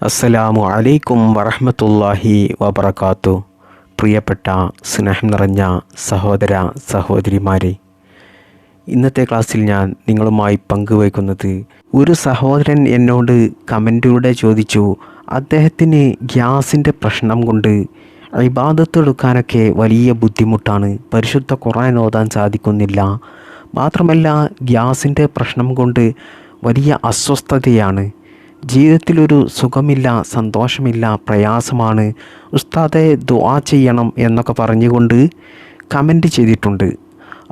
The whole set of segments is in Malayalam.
അസ്സലാമു അലൈക്കും വറഹ്മത്തുള്ളാഹി വബറകാത്തു. പ്രിയപ്പെട്ട സ്നേഹം നിറഞ്ഞ സഹോദര സഹോദരിമാരെ ഇന്നത്തെ ക്ലാസ്സിൽ ഞാൻ നിങ്ങളുമായി പങ്കുവയ്ക്കുന്നത് ഒരു സഹോദരൻ എന്നോട് കമന്റിലൂടെ ചോദിച്ചു അദ്ദേഹത്തിന് ഗ്യാസിന്റെ പ്രശ്നം കൊണ്ട് ഇബാദത്തെടുക്കാനൊക്കെ വലിയ ബുദ്ധിമുട്ടാണ്. പരിശുദ്ധ ഖുർആൻ ഓതാൻ സാധിക്കുന്നില്ല. മാത്രമല്ല ഗ്യാസിന്റെ പ്രശ്നം കൊണ്ട് വലിയ അസ്വസ്ഥതയാണ്. ജീവിതത്തിലൊരു സുഖമില്ല സന്തോഷമില്ല പ്രയാസമാണ്. ഉസ്താദെ ദുആ ചെയ്യണം എന്നൊക്കെ പറഞ്ഞുകൊണ്ട് കമന്റ് ചെയ്തിട്ടുണ്ട്.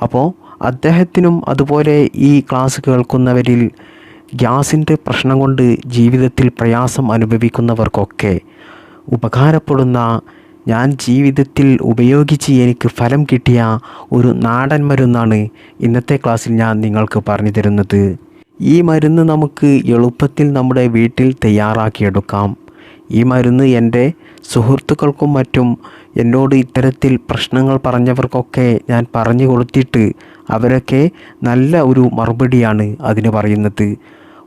അപ്പോൾ അദ്ദേഹത്തിനും അതുപോലെ ഈ ക്ലാസ് കേൾക്കുന്നവരിൽ ഗ്യാസിന്റെ പ്രശ്നം കൊണ്ട് ജീവിതത്തിൽ പ്രയാസം അനുഭവിക്കുന്നവർക്കൊക്കെ ഉപകാരപ്പെടുന്ന ഞാൻ ജീവിതത്തിൽ ഉപയോഗിച്ച് എനിക്ക് ഫലം കിട്ടിയ ഒരു നാടൻ മരുന്നാണ് ഇന്നത്തെ ക്ലാസ്സിൽ ഞാൻ നിങ്ങൾക്ക് പറഞ്ഞു തരുന്നത്. ഈ മരുന്ന് നമുക്ക് എളുപ്പത്തിൽ നമ്മുടെ വീട്ടിൽ തയ്യാറാക്കിയെടുക്കാം. ഈ മരുന്ന് എന്റെ സുഹൃത്തുക്കൾക്കും മറ്റും എന്നോട് ഇത്തരത്തിൽ പ്രശ്നങ്ങൾ പറഞ്ഞവർക്കൊക്കെ ഞാൻ പറഞ്ഞു കൊടുത്തിട്ട് അവരൊക്കെ നല്ല ഒരു മറുപടിയാണ് അതിന് പറയുന്നത്.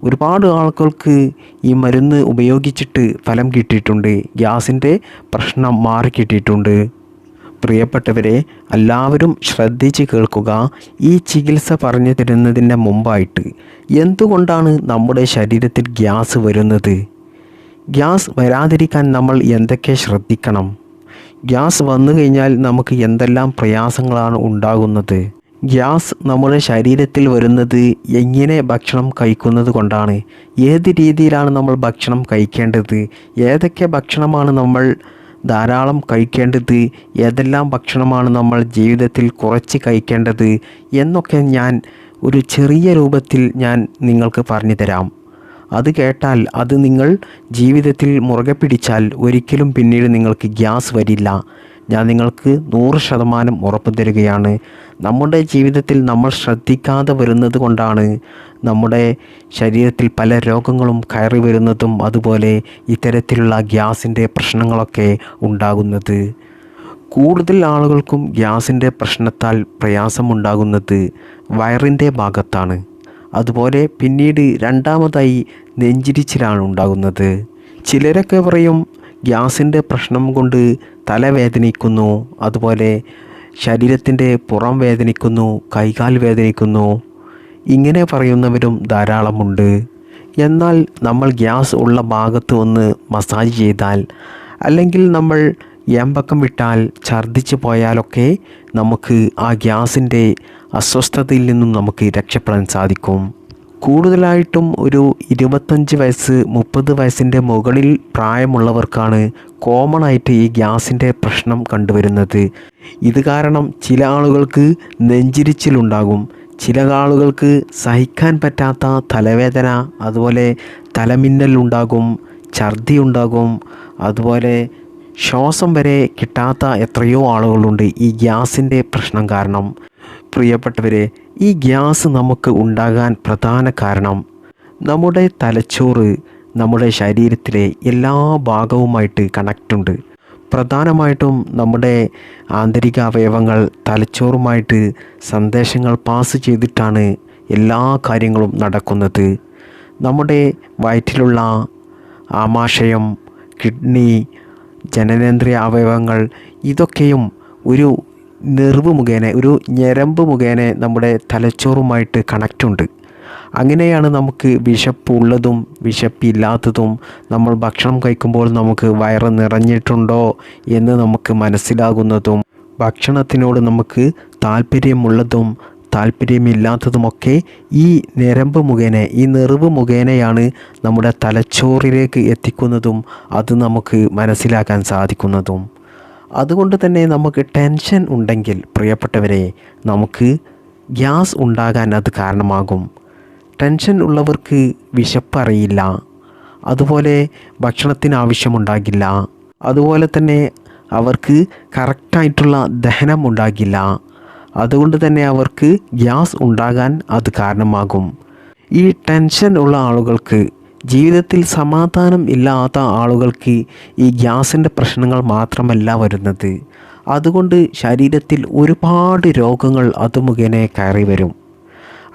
ഒരുപാട് ആളുകൾക്ക് ഈ മരുന്ന് ഉപയോഗിച്ചിട്ട് ഫലം കിട്ടിയിട്ടുണ്ട്. ഗ്യാസിന്റെ പ്രശ്നം മാറി കിട്ടിയിട്ടുണ്ട് പ്രിയപ്പെട്ടവരെ എല്ലാവരും ശ്രദ്ധിച്ച് കേൾക്കുക ഈ ചികിത്സ പറഞ്ഞു തരുന്നതിന്റെ മുമ്പായിട്ട്. എന്തുകൊണ്ടാണ് നമ്മുടെ ശരീരത്തിൽ ഗ്യാസ് വരുന്നത്? ഗ്യാസ് വരാതിരിക്കാൻ നമ്മൾ എന്തൊക്കെ ശ്രദ്ധിക്കണം? ഗ്യാസ് വന്നു കഴിഞ്ഞാൽ നമുക്ക് എന്തെല്ലാം പ്രയാസങ്ങളാണ് ഉണ്ടാകുന്നത്? ഗ്യാസ് നമ്മുടെ ശരീരത്തിൽ വരുന്നത് എങ്ങനെ ഭക്ഷണം കഴിക്കുന്നത് കൊണ്ടാണ്? ഏത് രീതിയിലാണ് നമ്മൾ ഭക്ഷണം കഴിക്കേണ്ടത്? ഏതൊക്കെ ഭക്ഷണമാണ് നമ്മൾ ധാരാളം കഴിക്കേണ്ടത് ഏതെല്ലാം ഭക്ഷണമാണ് നമ്മൾ ജീവിതത്തിൽ കുറച്ച് കഴിക്കേണ്ടത് എന്നൊക്കെ ഞാൻ ഒരു ചെറിയ രൂപത്തിൽ ഞാൻ നിങ്ങൾക്ക് പറഞ്ഞു തരാം. അത് കേട്ടാൽ അത് നിങ്ങൾ ജീവിതത്തിൽ മുറുകെ പിടിച്ചാൽ ഒരിക്കലും പിന്നീട് നിങ്ങൾക്ക് ഗ്യാസ് വരില്ല. ഞാൻ നിങ്ങൾക്ക് നൂറ് ശതമാനം ഉറപ്പ് തരികയാണ്. നമ്മുടെ ജീവിതത്തിൽ നമ്മൾ ശ്രദ്ധിക്കാതെ വരുന്നത് കൊണ്ടാണ് നമ്മുടെ ശരീരത്തിൽ പല രോഗങ്ങളും കയറി വരുന്നതും അതുപോലെ ഇത്തരത്തിലുള്ള ഗ്യാസിന്റെ പ്രശ്നങ്ങളൊക്കെ ഉണ്ടാകുന്നത്. കൂടുതൽ ആളുകൾക്കും ഗ്യാസിന്റെ പ്രശ്നത്താൽ പ്രയാസമുണ്ടാകുന്നത് വയറിന്റെ ഭാഗത്താണ്. അതുപോലെ പിന്നീട് രണ്ടാമതായി നെഞ്ചിരിച്ചിലാണ് ഉണ്ടാകുന്നത്. ചിലരൊക്കെ പറയും ഗ്യാസിന്റെ പ്രശ്നം കൊണ്ട് തലവേദനിക്കുന്നു അതുപോലെ ശരീരത്തിന്റെ പുറം വേദനിക്കുന്നു കൈകാൽ വേദനിക്കുന്നു. ഇങ്ങനെ പറയുന്നവരും ധാരാളമുണ്ട്. എന്നാൽ നമ്മൾ ഗ്യാസ് ഉള്ള ഭാഗത്ത് ഒന്ന് മസാജ് ചെയ്താൽ അല്ലെങ്കിൽ നമ്മൾ ഏമ്പക്കം വിട്ടാൽ ഛർദ്ദിച്ച് പോയാലൊക്കെ നമുക്ക് ആ ഗ്യാസിന്റെ അസ്വസ്ഥതയിൽ നിന്നും നമുക്ക് രക്ഷപ്പെടാൻ സാധിക്കും. കൂടുതലായിട്ടും ഒരു ഇരുപത്തഞ്ച് വയസ്സ് മുപ്പത് വയസ്സിന്റെ മുകളിൽ പ്രായമുള്ളവർക്കാണ് കോമൺ ആയിട്ട് ഈ ഗ്യാസിന്റെ പ്രശ്നം കണ്ടുവരുന്നത്. ഇത് കാരണം ചില ആളുകൾക്ക് നെഞ്ചിരിച്ചിലുണ്ടാകും. ചില ആളുകൾക്ക് സഹിക്കാൻ പറ്റാത്ത തലവേദന അതുപോലെ തലമിന്നൽ ഉണ്ടാകും ഛർദി ഉണ്ടാകും അതുപോലെ ശ്വാസം വരെ കിട്ടാത്ത എത്രയോ ആളുകളുണ്ട് ഈ ഗ്യാസിന്റെ പ്രശ്നം കാരണം. പ്രിയപ്പെട്ടവരെ ഈ ഗ്യാസ് നമുക്ക് ഉണ്ടാകാൻ പ്രധാന കാരണം നമ്മുടെ തലച്ചോറ് നമ്മുടെ ശരീരത്തിലെ എല്ലാ ഭാഗവുമായിട്ട് കണക്റ്റ് ഉണ്ട്. പ്രധാനമായിട്ടും നമ്മുടെ ആന്തരിക അവയവങ്ങൾ തലച്ചോറുമായിട്ട് സന്ദേശങ്ങൾ പാസ് ചെയ്തിട്ടാണ് എല്ലാ കാര്യങ്ങളും നടക്കുന്നത്. നമ്മുടെ വയറ്റിലുള്ള ആമാശയം കിഡ്നി ജനനേന്ദ്രിയ അവയവങ്ങൾ ഇതൊക്കെയും ഒരു നെർവ് മുഖേന ഒരു ഞരമ്പ് മുഖേന നമ്മുടെ തലച്ചോറുമായിട്ട് കണക്റ്റുണ്ട് അങ്ങനെയാണ് നമുക്ക് വിശപ്പുള്ളതും വിശപ്പില്ലാത്തതും നമ്മൾ ഭക്ഷണം കഴിക്കുമ്പോൾ നമുക്ക് വയറ് നിറഞ്ഞിട്ടുണ്ടോ എന്ന് നമുക്ക് മനസ്സിലാകുന്നതും ഭക്ഷണത്തിനോട് നമുക്ക് താല്പര്യമുള്ളതും താല്പര്യമില്ലാത്തതുമൊക്കെ ഈ ഞരമ്പ് മുഖേന ഈ നെറിവ് മുഖേനയാണ് നമ്മുടെ തലച്ചോറിലേക്ക് എത്തിക്കുന്നതും അത് നമുക്ക് മനസ്സിലാക്കാൻ സാധിക്കുന്നതും. അതുകൊണ്ട് തന്നെ നമുക്ക് ടെൻഷൻ ഉണ്ടെങ്കിൽ പ്രിയപ്പെട്ടവരെ നമുക്ക് ഗ്യാസ് ഉണ്ടാകാൻ അത് കാരണമാകും. ടെൻഷൻ ഉള്ളവർക്ക് വിശപ്പറിയില്ല അതുപോലെ ഭക്ഷണത്തിന് ആവശ്യമുണ്ടാകില്ല. അതുപോലെ തന്നെ അവർക്ക് കറക്റ്റായിട്ടുള്ള ദഹനം ഉണ്ടാകില്ല. അതുകൊണ്ട് തന്നെ അവർക്ക് ഗ്യാസ് ഉണ്ടാകാൻ അത് കാരണമാകും. ഈ ടെൻഷൻ ഉള്ള ആളുകൾക്ക് ജീവിതത്തിൽ സമാധാനം ഇല്ലാത്ത ആളുകൾക്ക് ഈ ഗ്യാസിന്റെ പ്രശ്നങ്ങൾ മാത്രമല്ല വരുന്നത്. അതുകൊണ്ട് ശരീരത്തിൽ ഒരുപാട് രോഗങ്ങൾ അത് മുഖേന കയറി വരും.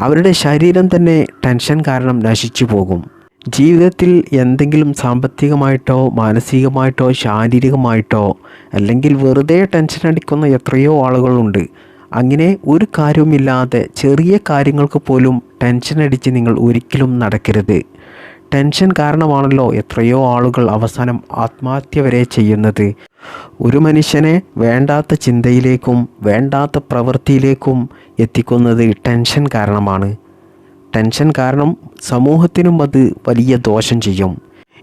അവരുടെ ശരീരം തന്നെ ടെൻഷൻ കാരണം നശിച്ചു പോകും. ജീവിതത്തിൽ എന്തെങ്കിലും സാമ്പത്തികമായിട്ടോ മാനസികമായിട്ടോ ശാരീരികമായിട്ടോ അല്ലെങ്കിൽ വെറുതെ ടെൻഷൻ അടിക്കുന്ന എത്രയോ ആളുകളുണ്ട്. അങ്ങനെ ഒരു കാര്യവുമില്ലാതെ ചെറിയ കാര്യങ്ങൾക്ക് പോലും ടെൻഷൻ അടിച്ച് നിങ്ങൾ ഒരിക്കലും നടക്കരുത്. ടെൻഷൻ കാരണമാണല്ലോ എത്രയോ ആളുകൾ അവസാനം ആത്മഹത്യ വരെ ചെയ്യുന്നത്. ഒരു മനുഷ്യനെ വേണ്ടാത്ത ചിന്തയിലേക്കും വേണ്ടാത്ത പ്രവൃത്തിയിലേക്കും എത്തിക്കുന്നത് ടെൻഷൻ കാരണമാണ്. ടെൻഷൻ കാരണം സമൂഹത്തിനും അത് വലിയ ദോഷം ചെയ്യും.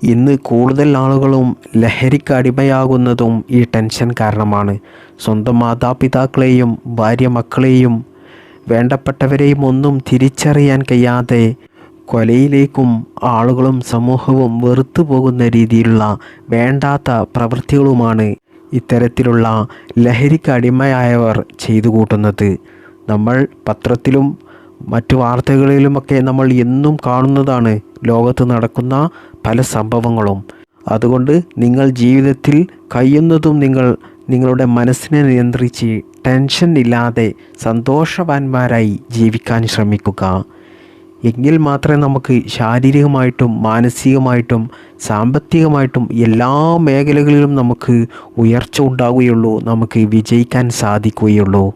ഇന്ന് കൂടുതൽ ആളുകളും ലഹരിക്ക് അടിമയാകുന്നതും ഈ ടെൻഷൻ കാരണമാണ്. സ്വന്തം മാതാപിതാക്കളെയും ഭാര്യ മക്കളെയും വേണ്ടപ്പെട്ടവരെയും ഒന്നും തിരിച്ചറിയാൻ കഴിയാതെ കൊലയിലേക്കും ആളുകളും സമൂഹവും വെറുത്തു പോകുന്ന രീതിയിലുള്ള വേണ്ടാത്ത പ്രവൃത്തികളുമാണ് ഇത്തരത്തിലുള്ള ലഹരിക്ക് അടിമയായവർ ചെയ്തു കൂട്ടുന്നത്. നമ്മൾ പത്രത്തിലും മറ്റു വാർത്തകളിലുമൊക്കെ നമ്മൾ എന്നും കാണുന്നതാണ് ലോകത്ത് നടക്കുന്ന പല സംഭവങ്ങളും. അതുകൊണ്ട് നിങ്ങൾ ജീവിതത്തിൽ കഴിയുന്നതും നിങ്ങൾ നിങ്ങളുടെ മനസ്സിനെ നിയന്ത്രിച്ച് ടെൻഷൻ ഇല്ലാതെ സന്തോഷവാന്മാരായി ജീവിക്കാൻ ശ്രമിക്കുക. എങ്കിൽ മാത്രമേ നമുക്ക് ശാരീരികമായിട്ടും മാനസികമായിട്ടും സാമ്പത്തികമായിട്ടും എല്ലാ മേഖലകളിലും നമുക്ക് ഉയർച്ച ഉണ്ടാവുകയുള്ളൂ നമുക്ക് വിജയിക്കാൻ സാധിക്കുകയുള്ളൂ.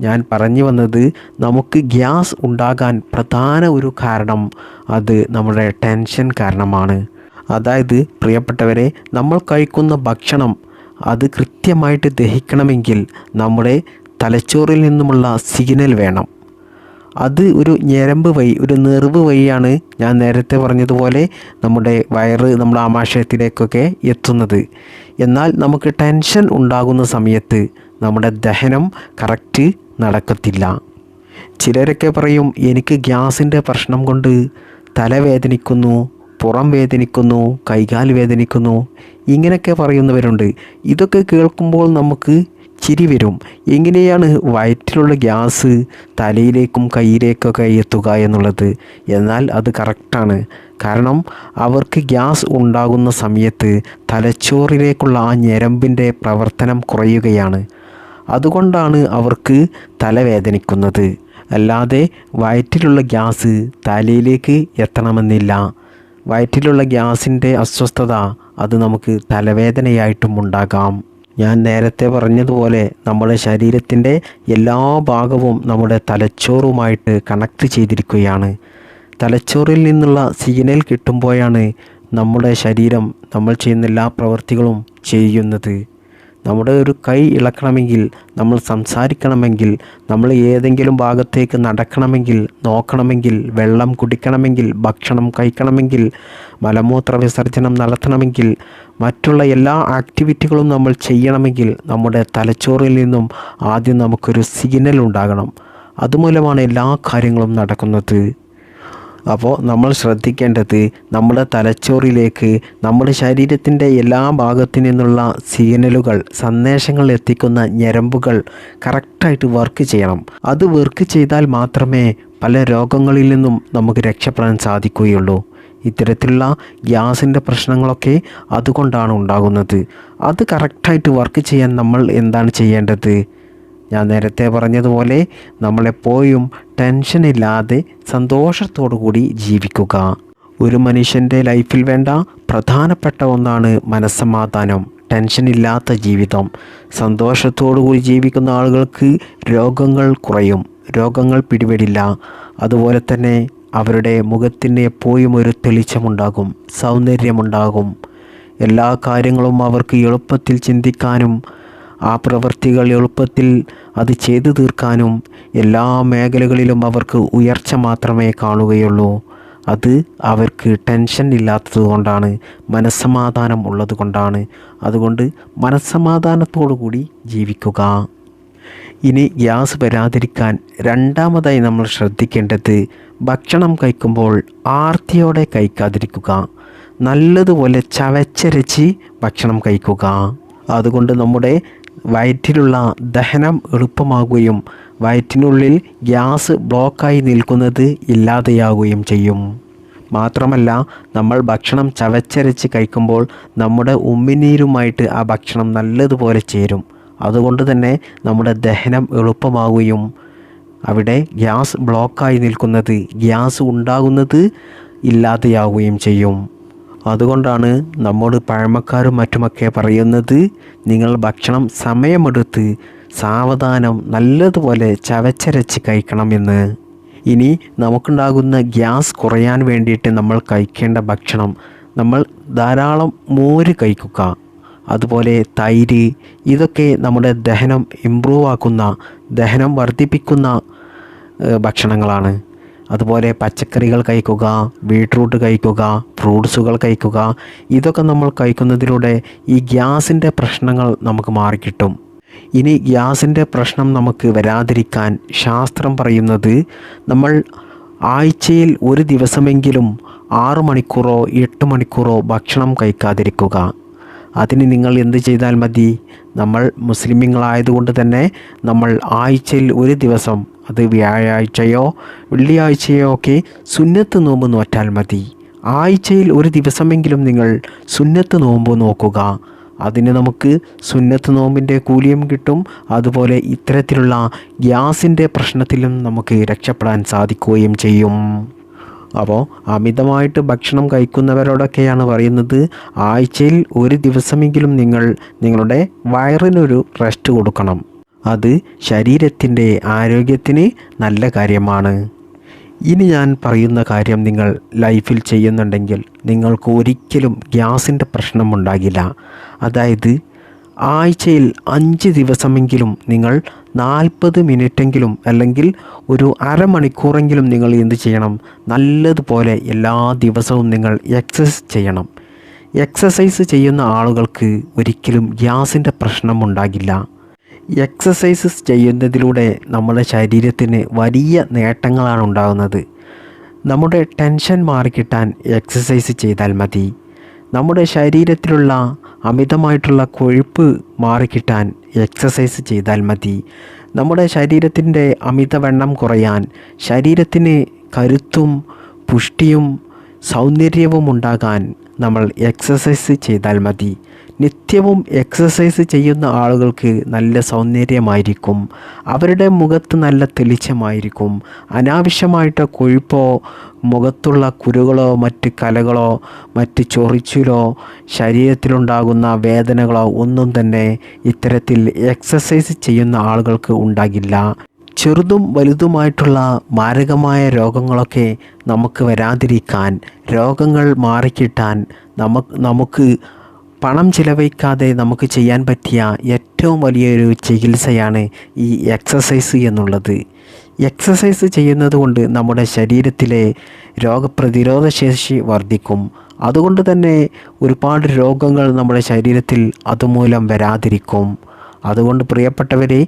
ഞാൻ പറഞ്ഞു വന്നത് നമുക്ക് ഗ്യാസ് ഉണ്ടാകാൻ പ്രധാന ഒരു കാരണം അത് നമ്മുടെ ടെൻഷൻ കാരണമാണ്. അതായത് പ്രിയപ്പെട്ടവരെ നമ്മൾ കഴിക്കുന്ന ഭക്ഷണം അത് കൃത്യമായിട്ട് ദഹിക്കണമെങ്കിൽ നമ്മുടെ തലച്ചോറിൽ നിന്നുമുള്ള സിഗ്നൽ വേണം. അത് ഒരു ഞരമ്പ് വഴി ഒരു നെർവ് വഴിയാണ് ഞാൻ നേരത്തെ പറഞ്ഞതുപോലെ നമ്മുടെ വയറ് നമ്മുടെ ആമാശയത്തിലേക്കൊക്കെ എത്തുന്നത്. എന്നാൽ നമുക്ക് ടെൻഷൻ ഉണ്ടാകുന്ന സമയത്ത് നമ്മുടെ ദഹനം കറക്റ്റ് നടക്കത്തില്ല. ചിലരൊക്കെ പറയും എനിക്ക് ഗ്യാസിന്റെ പ്രശ്നം കൊണ്ട് തലവേദനിക്കുന്നു പുറം വേദനിക്കുന്നു കൈകാൽ വേദനിക്കുന്നു ഇങ്ങനെയൊക്കെ പറയുന്നവരുണ്ട്. ഇതൊക്കെ കേൾക്കുമ്പോൾ നമുക്ക് ചിരി വരും. എങ്ങനെയാണ് വയറ്റിലുള്ള ഗ്യാസ് തലയിലേക്കും കയ്യിലേക്കൊക്കെ എത്തുക എന്നുള്ളത്? എന്നാൽ അത് കറക്റ്റാണ് കാരണം അവർക്ക് ഗ്യാസ് ഉണ്ടാകുന്ന സമയത്ത് തലച്ചോറിലേക്കുള്ള ആ ഞരമ്പിന്റെ പ്രവർത്തനം കുറയുകയാണ്. അതുകൊണ്ടാണ് അവർക്ക് തലവേദനിക്കുന്നത് അല്ലാതെ വയറ്റിലുള്ള ഗ്യാസ് തലയിലേക്ക് എത്തണമെന്നില്ല. വയറ്റിലുള്ള ഗ്യാസിന്റെ അസ്വസ്ഥത അത് നമുക്ക് തലവേദനയായിട്ടും ഉണ്ടാകാം. ഞാൻ നേരത്തെ പറഞ്ഞതുപോലെ നമ്മുടെ ശരീരത്തിന്റെ എല്ലാ ഭാഗവും നമ്മുടെ തലച്ചോറുമായിട്ട് കണക്ട് ചെയ്തിരിക്കുകയാണ്. തലച്ചോറിൽ നിന്നുള്ള സിഗ്നൽ കിട്ടുമ്പോഴാണ് നമ്മുടെ ശരീരം നമ്മൾ ചെയ്യുന്ന എല്ലാ പ്രവൃത്തികളും ചെയ്യുന്നത്. നമ്മുടെ ഒരു കൈ ഇളക്കണമെങ്കിൽ നമ്മൾ സംസാരിക്കണമെങ്കിൽ നമ്മൾ ഏതെങ്കിലും ഭാഗത്തേക്ക് നടക്കണമെങ്കിൽ നോക്കണമെങ്കിൽ വെള്ളം കുടിക്കണമെങ്കിൽ ഭക്ഷണം കഴിക്കണമെങ്കിൽ മലമൂത്ര വിസർജനം നടത്തണമെങ്കിൽ മറ്റുള്ള എല്ലാ ആക്ടിവിറ്റികളും നമ്മൾ ചെയ്യണമെങ്കിൽ നമ്മുടെ തലച്ചോറിൽ നിന്നും ആദ്യം നമുക്കൊരു സിഗ്നൽ ഉണ്ടാകണം. അതുമൂലമാണ് എല്ലാ കാര്യങ്ങളും നടക്കുന്നത്. അപ്പോൾ നമ്മൾ ശ്രദ്ധിക്കേണ്ടത് നമ്മുടെ തലച്ചോറിലേക്ക് നമ്മുടെ ശരീരത്തിന്റെ എല്ലാ ഭാഗത്തു നിന്നുള്ള സിഗ്നലുകൾ സന്ദേശങ്ങൾ എത്തിക്കുന്ന ഞരമ്പുകൾ കറക്റ്റായിട്ട് വർക്ക് ചെയ്യണം. അത് വർക്ക് ചെയ്താൽ മാത്രമേ പല രോഗങ്ങളിൽ നിന്നും നമുക്ക് രക്ഷപ്പെടാൻ സാധിക്കുകയുള്ളൂ. ഇത്തരത്തിലുള്ള ഗ്യാസിന്റെ പ്രശ്നങ്ങളൊക്കെ അതുകൊണ്ടാണ് ഉണ്ടാകുന്നത്. അത് കറക്റ്റായിട്ട് വർക്ക് ചെയ്യാൻ നമ്മൾ എന്താണ് ചെയ്യേണ്ടത്? ഞാൻ നേരത്തെ പറഞ്ഞതുപോലെ നമ്മളെപ്പോഴും ടെൻഷനില്ലാതെ സന്തോഷത്തോടു കൂടി ജീവിക്കുക. ഒരു മനുഷ്യന്റെ ലൈഫിൽ വേണ്ട പ്രധാനപ്പെട്ട ഒന്നാണ് മനസ്സമാധാനം ടെൻഷനില്ലാത്ത ജീവിതം. സന്തോഷത്തോടു കൂടി ജീവിക്കുന്ന ആളുകൾക്ക് രോഗങ്ങൾ കുറയും രോഗങ്ങൾ പിടിപെടില്ല. അതുപോലെ തന്നെ അവരുടെ മുഖത്തിന് എപ്പോഴും ഒരു തെളിച്ചമുണ്ടാകും സൗന്ദര്യമുണ്ടാകും. എല്ലാ കാര്യങ്ങളും അവർക്ക് എളുപ്പത്തിൽ ചിന്തിക്കാനും ആ പ്രവൃത്തികൾ എളുപ്പത്തിൽ അത് ചെയ്തു തീർക്കാനും എല്ലാ മേഖലകളിലും അവർക്ക് ഉയർച്ച മാത്രമേ കാണുകയുള്ളൂ. അത് അവർക്ക് ടെൻഷൻ ഇല്ലാത്തത് കൊണ്ടാണ് മനസ്സമാധാനം ഉള്ളത് കൊണ്ടാണ്. അതുകൊണ്ട് മനസ്സമാധാനത്തോടു കൂടി ജീവിക്കുക. ഇനി ഗ്യാസ് വരാതിരിക്കാൻ രണ്ടാമതായി നമ്മൾ ശ്രദ്ധിക്കേണ്ടത് ഭക്ഷണം കഴിക്കുമ്പോൾ ആർത്തിയോടെ കഴിക്കാതിരിക്കുക. നല്ലതുപോലെ ചവച്ചരച്ച് ഭക്ഷണം കഴിക്കുക. അതുകൊണ്ട് നമ്മുടെ വയറ്റിലുള്ള ദഹനം എളുപ്പമാകുകയും വയറ്റിനുള്ളിൽ ഗ്യാസ് ബ്ലോക്കായി നിൽക്കുന്നത് ഇല്ലാതെയാവുകയും ചെയ്യും. മാത്രമല്ല നമ്മൾ ഭക്ഷണം ചവച്ചരച്ച് കഴിക്കുമ്പോൾ നമ്മുടെ ഉമ്മിനീരുമായിട്ട് ആ ഭക്ഷണം നല്ലതുപോലെ ചേരും. അതുകൊണ്ട് തന്നെ നമ്മുടെ ദഹനം എളുപ്പമാവുകയും അവിടെ ഗ്യാസ് ബ്ലോക്കായി നിൽക്കുന്നത് ഗ്യാസ് ഉണ്ടാകുന്നത് ഇല്ലാതെയാവുകയും ചെയ്യും. അതുകൊണ്ടാണ് നമ്മോട് പഴമക്കാരും മറ്റുമൊക്കെ പറയുന്നത് നിങ്ങൾ ഭക്ഷണം സമയമെടുത്ത് സാവധാനം നല്ലതുപോലെ ചവച്ചരച്ച് കഴിക്കണമെന്ന് ഇനി നമുക്കുണ്ടാകുന്ന ഗ്യാസ് കുറയാൻ വേണ്ടിയിട്ട് നമ്മൾ കഴിക്കേണ്ട ഭക്ഷണം നമ്മൾ ധാരാളം മോര് കഴിക്കുക. അതുപോലെ തൈര് ഇതൊക്കെ നമ്മുടെ ദഹനം ഇമ്പ്രൂവ് ആക്കുന്ന ദഹനം വർദ്ധിപ്പിക്കുന്ന ഭക്ഷണങ്ങളാണ്. അതുപോലെ പച്ചക്കറികൾ കഴിക്കുക ബീട്രൂട്ട് കഴിക്കുക ഫ്രൂട്ട്സുകൾ കഴിക്കുക ഇതൊക്കെ നമ്മൾ കഴിക്കുന്നതിലൂടെ ഈ ഗ്യാസിന്റെ പ്രശ്നങ്ങൾ നമുക്ക് മാറിക്കിട്ടും. ഇനി ഗ്യാസിന്റെ പ്രശ്നം നമുക്ക് വരാതിരിക്കാൻ ശാസ്ത്രം പറയുന്നത് നമ്മൾ ആഴ്ചയിൽ ഒരു ദിവസമെങ്കിലും ആറ് മണിക്കൂറോ എട്ട് മണിക്കൂറോ ഭക്ഷണം കഴിക്കാതിരിക്കുക. അതിന് നിങ്ങൾ എന്ത് ചെയ്താൽ മതി? നമ്മൾ മുസ്ലിമീങ്ങളായതുകൊണ്ട് തന്നെ നമ്മൾ ആഴ്ചയിൽ ഒരു ദിവസം അത് വ്യാഴാഴ്ചയോ വെള്ളിയാഴ്ചയോ ഒക്കെ സുന്നത്ത് നോമ്പ് നോറ്റാൽ മതി. ആഴ്ചയിൽ ഒരു ദിവസമെങ്കിലും നിങ്ങൾ സുന്നത്ത് നോമ്പ് നോക്കുക. അതിന് നമുക്ക് സുന്നത്ത് നോമ്പിന്റെ കൂലിയും കിട്ടും. അതുപോലെ ഇത്തരത്തിലുള്ള ഗ്യാസിന്റെ പ്രശ്നത്തിലും നമുക്ക് രക്ഷപ്പെടാൻ സാധിക്കുകയും ചെയ്യും. അപ്പോൾ അമിതമായിട്ട് ഭക്ഷണം കഴിക്കുന്നവരോടൊക്കെയാണ് പറയുന്നത്. ആഴ്ചയിൽ ഒരു ദിവസമെങ്കിലും നിങ്ങൾ നിങ്ങളുടെ വയറിനൊരു റെസ്റ്റ് കൊടുക്കണം. അത് ശരീരത്തിന്റെ ആരോഗ്യത്തിന് നല്ല കാര്യമാണ്. ഇനി ഞാൻ പറയുന്ന കാര്യം നിങ്ങൾ ലൈഫിൽ ചെയ്യുന്നുണ്ടെങ്കിൽ നിങ്ങൾക്ക് ഒരിക്കലും ഗ്യാസിന്റെ പ്രശ്നമുണ്ടാകില്ല അതായത് ആഴ്ചയിൽ അഞ്ച് ദിവസമെങ്കിലും നിങ്ങൾ നാൽപ്പത് മിനിറ്റെങ്കിലും അല്ലെങ്കിൽ ഒരു അരമണിക്കൂറെങ്കിലും നിങ്ങൾ എന്ത് ചെയ്യണം? നല്ലതുപോലെ എല്ലാ ദിവസവും നിങ്ങൾ എക്സസൈസ് ചെയ്യണം. എക്സസൈസ് ചെയ്യുന്ന ആളുകൾക്ക് ഒരിക്കലും ഗ്യാസിന്റെ പ്രശ്നമുണ്ടാകില്ല എക്സസൈസ് ചെയ്യുന്നതിലൂടെ നമ്മുടെ ശരീരത്തിന് വലിയ നേട്ടങ്ങളാണ് ഉണ്ടാകുന്നത്. നമ്മുടെ ടെൻഷൻ മാറിക്കിട്ടാൻ എക്സസൈസ് ചെയ്താൽ മതി. നമ്മുടെ ശരീരത്തിലുള്ള അമിതമായിട്ടുള്ള കൊഴുപ്പ് മാറിക്കിട്ടാൻ എക്സസൈസ് ചെയ്താൽ മതി. നമ്മുടെ ശരീരത്തിന്റെ അമിതവണ്ണം കുറയാൻ ശരീരത്തിന് കരുത്തും പുഷ്ടിയും സൗന്ദര്യവും ഉണ്ടാകാൻ നമ്മൾ എക്സസൈസ് ചെയ്താൽ മതി. നിത്യവും എക്സസൈസ് ചെയ്യുന്ന ആളുകൾക്ക് നല്ല സൗന്ദര്യമായിരിക്കും. അവരുടെ മുഖത്ത് നല്ല തെളിച്ചമായിരിക്കും. അനാവശ്യമായിട്ട് കൊഴുപ്പോ മുഖത്തുള്ള കുരുകളോ മറ്റ് കലകളോ മറ്റ് ചൊറിച്ചിലോ ശരീരത്തിലുണ്ടാകുന്ന വേദനകളോ ഒന്നും തന്നെ ഇത്തരത്തിൽ എക്സസൈസ് ചെയ്യുന്ന ആളുകൾക്ക് ഉണ്ടാകില്ല. ചെറുതും വലുതുമായിട്ടുള്ള മാരകമായ രോഗങ്ങളൊക്കെ നമുക്ക് വരാതിരിക്കാൻ രോഗങ്ങൾ മാറിക്കിട്ടാൻ നമുക്ക് നമുക്ക് പണം ചിലവഴിക്കാതെ നമുക്ക് ചെയ്യാൻ പറ്റിയ ഏറ്റവും വലിയൊരു ചികിത്സയാണ് ഈ എക്സസൈസ് എന്നുള്ളത്. എക്സസൈസ് ചെയ്യുന്നത് കൊണ്ട് നമ്മുടെ ശരീരത്തിലെ രോഗപ്രതിരോധ ശേഷി വർദ്ധിക്കും. അതുകൊണ്ട് തന്നെ ഒരുപാട് രോഗങ്ങൾ നമ്മുടെ ശരീരത്തിൽ അതുമൂലം വരാതിരിക്കും. അതുകൊണ്ട് പ്രിയപ്പെട്ടവരെ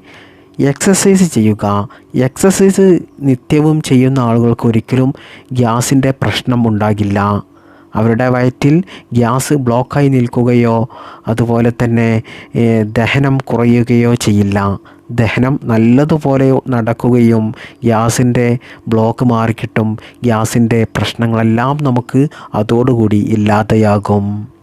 എക്സസൈസ് ചെയ്യുക. എക്സസൈസ് നിത്യവും ചെയ്യുന്ന ആളുകൾക്ക് ഒരിക്കലും ഗ്യാസിന്റെ പ്രശ്നം ഉണ്ടാകില്ല. അവരുടെ വയറ്റിൽ ഗ്യാസ് ബ്ലോക്കായി നിൽക്കുകയോ അതുപോലെ തന്നെ ദഹനം കുറയുകയോ ചെയ്യില്ല. ദഹനം നല്ലതുപോലെ നടക്കുകയും ഗ്യാസിന്റെ ബ്ലോക്ക് മാറിക്കിട്ടും. ഗ്യാസിന്റെ പ്രശ്നങ്ങളെല്ലാം നമുക്ക് അതോടുകൂടി ഇല്ലാതെയാകും.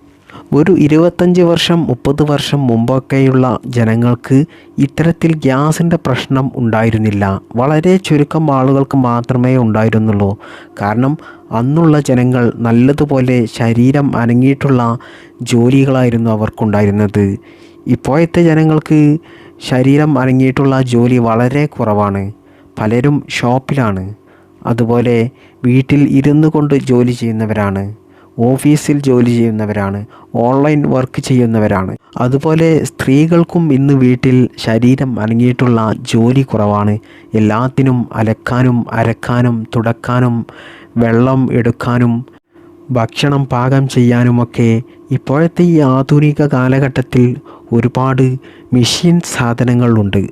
ഒരു ഇരുപത്തഞ്ച് വർഷം മുപ്പത് വർഷം മുമ്പൊക്കെയുള്ള ജനങ്ങൾക്ക് ഇത്തരത്തിൽ ഗ്യാസിന്റെ പ്രശ്നം ഉണ്ടായിരുന്നില്ല. വളരെ ചുരുക്കം ആളുകൾക്ക് മാത്രമേ ഉണ്ടായിരുന്നുള്ളൂ. കാരണം അന്നുള്ള ജനങ്ങൾ നല്ലതുപോലെ ശരീരം അനങ്ങിയിട്ടുള്ള ജോലികളായിരുന്നു അവർക്കുണ്ടായിരുന്നത്. ഇപ്പോഴത്തെ ജനങ്ങൾക്ക് ശരീരം അനങ്ങിയിട്ടുള്ള ജോലി വളരെ കുറവാണ്. പലരും ഷോപ്പിലാണ്. അതുപോലെ വീട്ടിൽ ഇരുന്നു കൊണ്ട് ജോലി ചെയ്യുന്നവരാണ്. ഓഫീസിൽ ജോലി ചെയ്യുന്നവരാണ് ഓൺലൈൻ വർക്ക് ചെയ്യുന്നവരാണ്. അതുപോലെ സ്ത്രീകൾക്കും ഇന്ന് വീട്ടിൽ ശരീരം അനങ്ങിയിട്ടുള്ള ജോലി കുറവാണ്. എല്ലാത്തിനും അലക്കാനും അരക്കാനും തുടക്കാനും വെള്ളം എടുക്കാനും ഭക്ഷണം പാകം ചെയ്യാനുമൊക്കെ ഇപ്പോഴത്തെ ഈ ആധുനിക കാലഘട്ടത്തിൽ ഒരുപാട് മെഷീൻ സാധനങ്ങളുണ്ട്.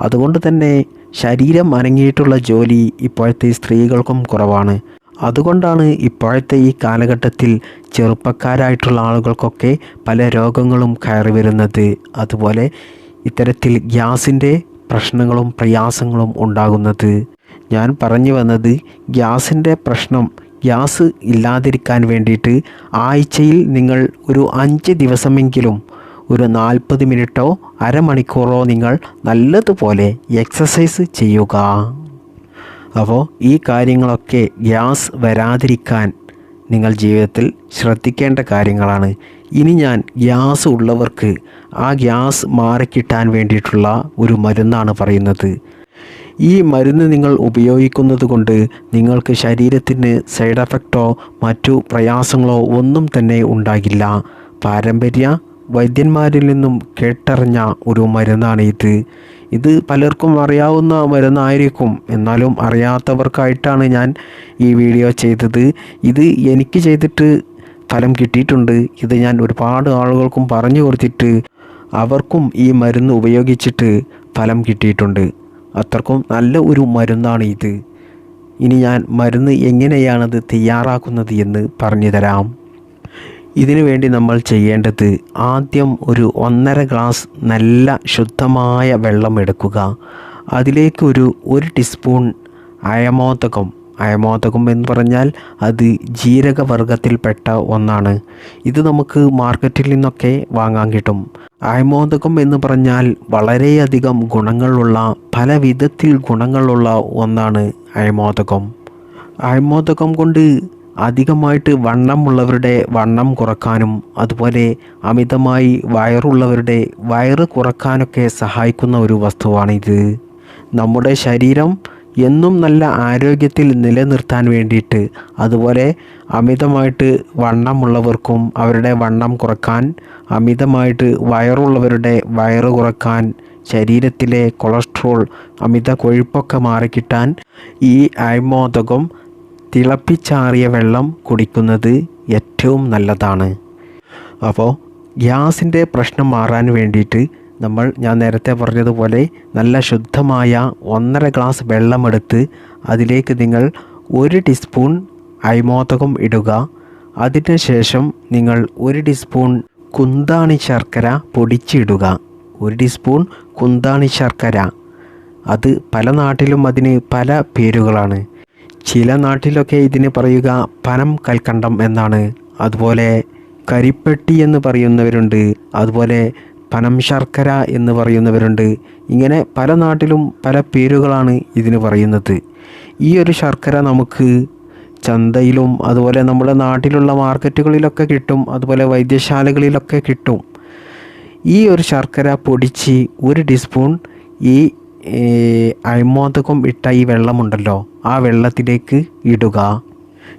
അതുകൊണ്ട് തന്നെ ശരീരം അനങ്ങിയിട്ടുള്ള ജോലി ഇപ്പോഴത്തെ സ്ത്രീകൾക്കും കുറവാണ്. അതുകൊണ്ടാണ് ഇപ്പോഴത്തെ ഈ കാലഘട്ടത്തിൽ ചെറുപ്പക്കാരായിട്ടുള്ള ആളുകൾക്കൊക്കെ പല രോഗങ്ങളും കയറി വരുന്നത്. അതുപോലെ ഇത്തരത്തിൽ ഗ്യാസിന്റെ പ്രശ്നങ്ങളും പ്രയാസങ്ങളും ഉണ്ടാകുന്നത്. ഞാൻ പറഞ്ഞു വന്നത് ഗ്യാസിന്റെ പ്രശ്നം ഗ്യാസ് ഇല്ലാതിരിക്കാൻ വേണ്ടിയിട്ട് ആഴ്ചയിൽ നിങ്ങൾ ഒരു അഞ്ച് ദിവസമെങ്കിലും ഒരു നാൽപ്പത് മിനിറ്റോ അരമണിക്കൂറോ നിങ്ങൾ നല്ലതുപോലെ എക്സസൈസ് ചെയ്യുക. അപ്പോൾ ഈ കാര്യങ്ങളൊക്കെ ഗ്യാസ് വരാതിരിക്കാൻ നിങ്ങൾ ജീവിതത്തിൽ ശ്രദ്ധിക്കേണ്ട കാര്യങ്ങളാണ്. ഇനി ഞാൻ ഗ്യാസ് ഉള്ളവർക്ക് ആ ഗ്യാസ് മാറിക്കിട്ടാൻ വേണ്ടിയിട്ടുള്ള ഒരു മരുന്നാണ് പറയുന്നത്. ഈ മരുന്ന് നിങ്ങൾ ഉപയോഗിക്കുന്നത് കൊണ്ട് നിങ്ങൾക്ക് ശരീരത്തിന് സൈഡ് എഫക്റ്റോ മറ്റു പ്രയാസങ്ങളോ ഒന്നും തന്നെ ഉണ്ടാകില്ല. പാരമ്പര്യ വൈദ്യന്മാരിൽ നിന്നും കേട്ടറിഞ്ഞ ഒരു മരുന്നാണ് ഇത്. ഇത് പലർക്കും അറിയാവുന്ന മരുന്നായിരിക്കും. എന്നാലും അറിയാത്തവർക്കായിട്ടാണ് ഞാൻ ഈ വീഡിയോ ചെയ്തത്. ഇത് എനിക്ക് ചെയ്തിട്ട് ഫലം കിട്ടിയിട്ടുണ്ട്. ഇത് ഞാൻ ഒരുപാട് ആളുകൾക്കും പറഞ്ഞു കൊടുത്തിട്ട് അവർക്കും ഈ മരുന്ന് ഉപയോഗിച്ചിട്ട് ഫലം കിട്ടിയിട്ടുണ്ട്. അത്രക്കും നല്ല ഒരു മരുന്നാണ് ഇത്. ഇനി ഞാൻ മരുന്ന് എങ്ങനെയാണത് തയ്യാറാക്കുന്നത് എന്ന് പറഞ്ഞു തരാം. ഇതിനു വേണ്ടി നമ്മൾ ചെയ്യേണ്ടത് ആദ്യം ഒരു ഒന്നര ഗ്ലാസ് നല്ല ശുദ്ധമായ വെള്ളം എടുക്കുക. അതിലേക്ക് ഒരു ഒരു ടീസ്പൂൺ അയമോദകം. അയമോദകം എന്ന് പറഞ്ഞാൽ അത് ജീരകവർഗത്തിൽപ്പെട്ട ഒന്നാണ്. ഇത് നമുക്ക് മാർക്കറ്റിൽ നിന്നൊക്കെ വാങ്ങാൻ കിട്ടും. അയമോദകം എന്ന് പറഞ്ഞാൽ വളരെയധികം ഗുണങ്ങളുള്ള പല വിധത്തിൽ ഗുണങ്ങളുള്ള ഒന്നാണ് അയമോദകം. അയമോദകം കൊണ്ട് അധികമായിട്ട് വണ്ണമുള്ളവരുടെ വണ്ണം കുറക്കാനും അതുപോലെ അമിതമായി വയറുള്ളവരുടെ വയറ് കുറക്കാനൊക്കെ സഹായിക്കുന്ന ഒരു വസ്തുവാണിത്. നമ്മുടെ ശരീരം എന്നും നല്ല ആരോഗ്യത്തിൽ നിലനിർത്താൻ വേണ്ടിയിട്ട് അതുപോലെ അമിതമായിട്ട് വണ്ണമുള്ളവർക്കും അവരുടെ വണ്ണം കുറയ്ക്കാൻ അമിതമായിട്ട് വയറുള്ളവരുടെ വയറ് കുറയ്ക്കാൻ ശരീരത്തിലെ കൊളസ്ട്രോൾ അമിത കൊഴുപ്പൊക്കെ മാറിക്കിട്ടാൻ ഈ അയമോദകം തിളപ്പിച്ചാറിയ വെള്ളം കുടിക്കുന്നത് ഏറ്റവും നല്ലതാണ്. അപ്പോൾ ഗ്യാസിന്റെ പ്രശ്നം മാറാൻ വേണ്ടിയിട്ട് നമ്മൾ ഞാൻ നേരത്തെ പറഞ്ഞതുപോലെ നല്ല ശുദ്ധമായ ഒന്നര ഗ്ലാസ് വെള്ളമെടുത്ത് അതിലേക്ക് നിങ്ങൾ ഒരു ടീസ്പൂൺ അയമോദകം ഇടുക. അതിന് ശേഷം നിങ്ങൾ ഒരു ടീസ്പൂൺ കുന്താണി ശർക്കര പൊടിച്ചിടുക. ഒരു ടീസ്പൂൺ കുന്താണി ശർക്കര. അത് പല നാട്ടിലും അതിന് പല പേരുകളാണ്. ചില നാട്ടിലൊക്കെ ഇതിന് പറയുക പനം കൽക്കണ്ടം എന്നാണ്. അതുപോലെ കരിപ്പെട്ടി എന്ന് പറയുന്നവരുണ്ട്. അതുപോലെ പനം ശർക്കര എന്ന് പറയുന്നവരുണ്ട്. ഇങ്ങനെ പല നാട്ടിലും പല പേരുകളാണ് ഇതിന് പറയുന്നത്. ഈ ഒരു ശർക്കര നമുക്ക് ചന്തയിലും അതുപോലെ നമ്മുടെ നാട്ടിലുള്ള മാർക്കറ്റുകളിലൊക്കെ കിട്ടും. അതുപോലെ വൈദ്യശാലകളിലൊക്കെ കിട്ടും. ഈ ഒരു ശർക്കര പൊടിച്ച് ഒരു ടീസ്പൂൺ ഈ അയമോദകം ഇട്ട ഈ വെള്ളമുണ്ടല്ലോ ആ വെള്ളത്തിലേക്ക് ഇടുക.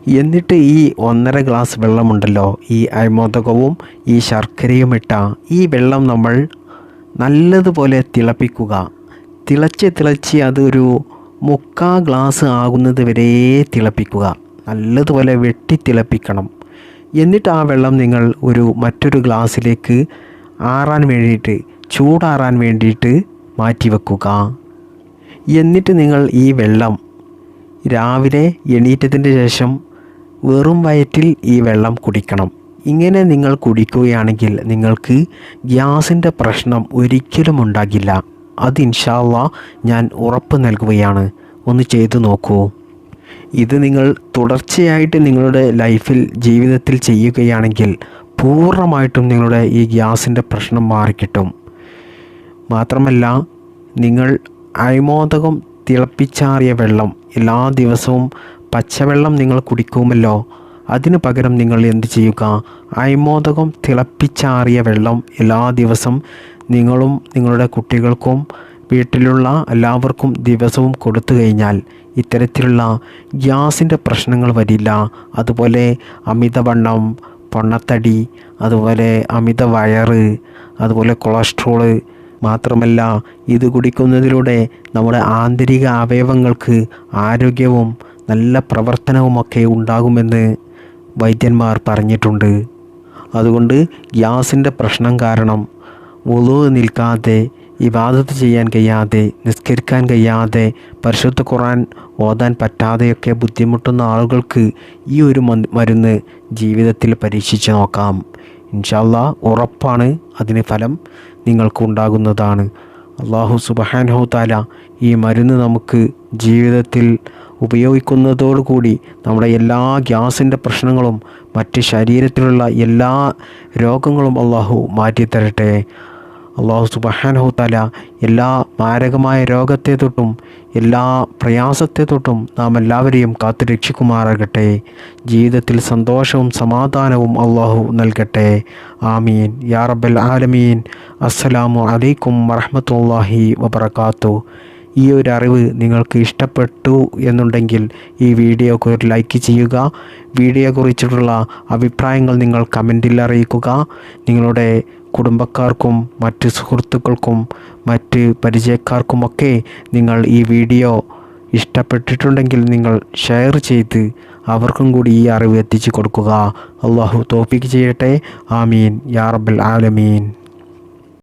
എന്നിട്ട് ഈ ഒന്നര ഗ്ലാസ് വെള്ളമുണ്ടല്ലോ ഈ അഴിമോദകവും ഈ ശർക്കരയും ഇട്ട ഈ വെള്ളം നമ്മൾ നല്ലതുപോലെ തിളപ്പിക്കുക. തിളച്ച് തിളച്ച് അതൊരു മുക്കാ ഗ്ലാസ് ആകുന്നത് വരെ തിളപ്പിക്കുക. നല്ലതുപോലെ വെട്ടി തിളപ്പിക്കണം. എന്നിട്ട് ആ വെള്ളം നിങ്ങൾ ഒരു മറ്റൊരു ഗ്ലാസ്സിലേക്ക് ആറാൻ വേണ്ടിയിട്ട് ചൂടാറാൻ വേണ്ടിയിട്ട് മാറ്റി വെക്കുക എന്നിട്ട് നിങ്ങൾ ഈ വെള്ളം രാവിലെ എണീറ്റതിന് ശേഷം വെറും വയറ്റിൽ ഈ വെള്ളം കുടിക്കണം. ഇങ്ങനെ നിങ്ങൾ കുടിക്കുകയാണെങ്കിൽ നിങ്ങൾക്ക് ഗ്യാസിന്റെ പ്രശ്നം ഒരിക്കലും ഉണ്ടാകില്ല. അത് ഇൻഷാല്ല ഞാൻ ഉറപ്പ് നൽകുകയാണ്. ഒന്ന് ചെയ്തു നോക്കൂ. ഇത് നിങ്ങൾ തുടർച്ചയായിട്ട് നിങ്ങളുടെ ലൈഫിൽ ജീവിതത്തിൽ ചെയ്യുകയാണെങ്കിൽ പൂർണമായിട്ടും നിങ്ങളുടെ ഈ ഗ്യാസിന്റെ പ്രശ്നം മാറിക്കിട്ടും. മാത്രമല്ല നിങ്ങൾ അയമോദകം തിളപ്പിച്ചാറിയ വെള്ളം എല്ലാ ദിവസവും പച്ചവെള്ളം നിങ്ങൾ കുടിക്കുമല്ലോ. അതിന് പകരം നിങ്ങൾ എന്ത് ചെയ്യുക? അയമോദകം തിളപ്പിച്ചാറിയ വെള്ളം എല്ലാ ദിവസം നിങ്ങളും നിങ്ങളുടെ കുട്ടികൾക്കും വീട്ടിലുള്ള എല്ലാവർക്കും ദിവസവും കൊടുത്തു കഴിഞ്ഞാൽ ഇത്തരത്തിലുള്ള ഗ്യാസിന്റെ പ്രശ്നങ്ങൾ വരില്ല. അതുപോലെ അമിതവണ്ണം പൊണ്ണത്തടി അതുപോലെ അമിത വയറ് അതുപോലെ കൊളസ്ട്രോൾ മാത്രമല്ല ഇത് കുടിക്കുന്നതിലൂടെ നമ്മുടെ ആന്തരിക അവയവങ്ങൾക്ക് ആരോഗ്യവും നല്ല പ്രവർത്തനവുമൊക്കെ ഉണ്ടാകുമെന്ന് വൈദ്യന്മാർ പറഞ്ഞിട്ടുണ്ട്. അതുകൊണ്ട് ഗ്യാസിന്റെ പ്രശ്നം കാരണം ഉളു നിൽക്കാതെ ഇബാദത്ത് ചെയ്യാൻ കഴിയാതെ നിസ്കരിക്കാൻ കഴിയാതെ പരിശുദ്ധ ഖുറാൻ ഓതാൻ പറ്റാതെയൊക്കെ ബുദ്ധിമുട്ടുന്ന ആളുകൾക്ക് ഈ ഒരു മരുന്ന് ജീവിതത്തിൽ പരീക്ഷിച്ച് നോക്കാം. ഇൻഷാല്ല ഉറപ്പാണ് അതിന് ഫലം നിങ്ങൾക്ക് ഉണ്ടാകുന്നതാണ് അള്ളാഹു സുബഹാനഹു താല ഈ മരുന്ന് നമുക്ക് ജീവിതത്തിൽ ഉപയോഗിക്കുന്നതോടുകൂടി നമ്മുടെ എല്ലാ ഗ്യാസിന്റെ പ്രശ്നങ്ങളും മറ്റ് ശരീരത്തിലുള്ള എല്ലാ രോഗങ്ങളും അള്ളാഹു മാറ്റിത്തരട്ടെ. അള്ളാഹു സുബഹാനഹു തല എല്ലാ മാരകമായ രോഗത്തെ തൊട്ടും എല്ലാ പ്രയാസത്തെ തൊട്ടും നാം എല്ലാവരെയും കാത്തു രക്ഷിക്കുമാറാകട്ടെ. ജീവിതത്തിൽ സന്തോഷവും സമാധാനവും അള്ളാഹു നൽകട്ടെ. ആമീൻ. യാ റബ്ബൽ ആലമീൻ. അസ്സലാമു അലൈക്കും വറഹമത്തല്ലാഹി വബർക്കാത്തു ഈ ഒരു അറിവ് നിങ്ങൾക്ക് ഇഷ്ടപ്പെട്ടു എന്നുണ്ടെങ്കിൽ ഈ വീഡിയോക്ക് ഒരു ലൈക്ക് ചെയ്യുക. വീഡിയോയെക്കുറിച്ചിട്ടുള്ള അഭിപ്രായങ്ങൾ നിങ്ങൾ കമന്റിൽ അറിയിക്കുക. നിങ്ങളുടെ കുടുംബക്കാർക്കും മറ്റ് സുഹൃത്തുക്കൾക്കും മറ്റ് പരിചയക്കാർക്കുമൊക്കെ നിങ്ങൾ ഈ വീഡിയോ ഇഷ്ടപ്പെട്ടിട്ടുണ്ടെങ്കിൽ നിങ്ങൾ ഷെയർ ചെയ്ത് അവർക്കും കൂടി ഈ അറിവ് എത്തിച്ചു കൊടുക്കുക. അള്ളാഹു തോപ്പിക്ക് ചെയ്യട്ടെ. ആമീൻ. യാ റബ്ബൽ ആലമീൻ.